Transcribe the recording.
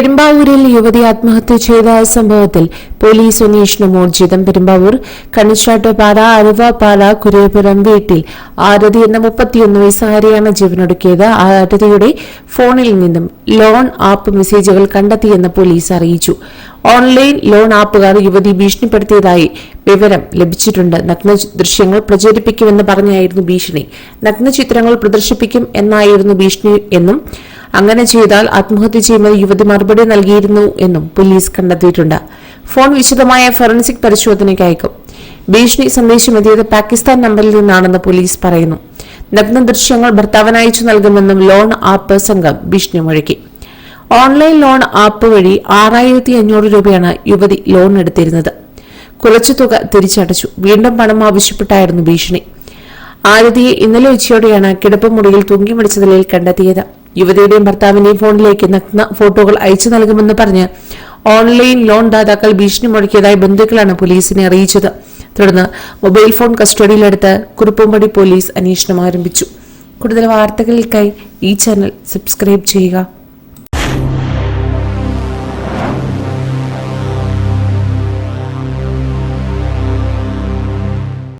പെരുമ്പാവൂരിൽ യുവതി ആത്മഹത്യ ചെയ്ത സംഭവത്തിൽ പോലീസ് അന്വേഷണം ഊർജിതം. പെരുമ്പാവൂർ കണിച്ചാട്ടുപാറ അരുവാപ്പാറ കുരേപുരം വീട്ടിൽ ആരതി എന്ന മുപ്പത്തിയൊന്ന് വയസ്സുകാരിയാണ് ജീവനൊടുക്കിയത്. ആരതിയുടെ ഫോണിൽ നിന്നും ലോൺ ആപ്പ് മെസ്സേജുകൾ കണ്ടെത്തിയെന്ന് പോലീസ് അറിയിച്ചു. ഓൺലൈൻ ലോൺ ആപ്പുകാർ യുവതി ഭീഷണിപ്പെടുത്തിയതായി വിവരം ലഭിച്ചിട്ടുണ്ട്. നഗ്ന ദൃശ്യങ്ങൾ പ്രചരിപ്പിക്കുമെന്ന് പറഞ്ഞായിരുന്നു ഭീഷണി. നഗ്ന ചിത്രങ്ങൾ പ്രദർശിപ്പിക്കും എന്നായിരുന്നു ഭീഷണി എന്നും അങ്ങനെ ചെയ്താൽ ആത്മഹത്യ ചെയ്യുമെന്ന് യുവതി മറുപടി നൽകിയിരുന്നു എന്നും പോലീസ് കണ്ടെത്തിയിട്ടുണ്ട്. ഫോൺ വിശദമായ ഫോറൻസിക് പരിശോധനയ്ക്ക് അയക്കും. ഭീഷണി സന്ദേശം എത്തിയത് പാകിസ്ഥാൻ നമ്പറിൽ നിന്നാണെന്ന് പോലീസ് പറയുന്നു. നഗ്ന ദൃശ്യങ്ങൾ ഭർത്താവിന് അയച്ചു നൽകുമെന്നും ലോൺ ആപ്പ് സംഘം ഭീഷണി മുഴക്കി ഓൺലൈൻ ലോൺ ആപ്പ് വഴി ആറായിരത്തി അഞ്ഞൂറ് രൂപയാണ് യുവതി ലോൺ എടുത്തിരുന്നത്. കുറച്ചു തുക തിരിച്ചടച്ചു. വീണ്ടും പണം ആവശ്യപ്പെട്ടായിരുന്നു ഭീഷണി. ആരതിയെ ഇന്നലെ ഉച്ചയോടെയാണ് കിടപ്പ് മുറിയിൽ തൂങ്ങി മടിച്ച നിലയിൽ കണ്ടെത്തിയത്. യുവതിയുടെയും ഭർത്താവിന്റെയും ഫോണിലേക്ക് നഗ്ന ഫോട്ടോകൾ അയച്ചു നൽകുമെന്ന് പറഞ്ഞ് ഓൺലൈൻ ലോൺ ദാതാക്കൾ ഭീഷണി മുഴക്കിയതായി ബന്ധുക്കളാണ് പോലീസിനെ അറിയിച്ചത്. തുടർന്ന് മൊബൈൽ ഫോൺ കസ്റ്റഡിയിലെടുത്ത് കുറുപ്പുംപടി പോലീസ് അന്വേഷണം ആരംഭിച്ചു. കൂടുതൽ വാർത്തകൾക്കായി ഈ ചാനൽ സബ്സ്ക്രൈബ് ചെയ്യുക.